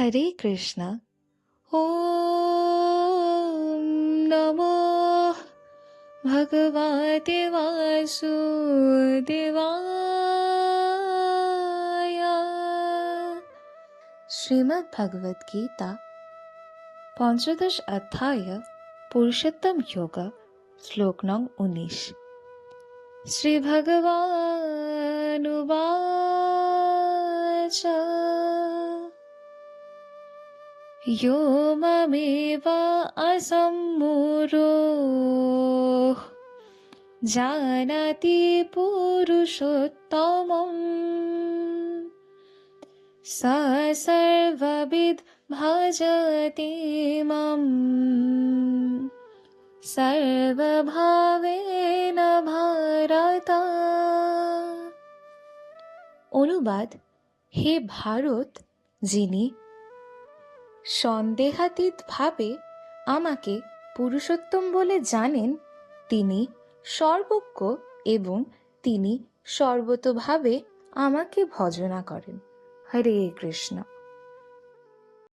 हरे कृष्ण। ॐ नमो भगवते वासुदेवाय। श्रीमद्भगवद गीता पंचदश अध्याय, पुरुषोत्तम योग, श्लोक नंग उन्नीस। श्री भगवानुवाच ভগবানুবাচ यो ममेव असम्मूरो जानाति पुरुषोत्तमम् स सर्वविद् भजति माम् সর্বভাবেন ভারত অনুবাদ হে ভারত যিনি সন্দেহাতীতভাবে আমাকে পুরুষোত্তম বলে জানেন তিনি সর্বজ্ঞ এবং তিনি সর্বতভাবে আমাকে ভজনা করেন। হরে কৃষ্ণ।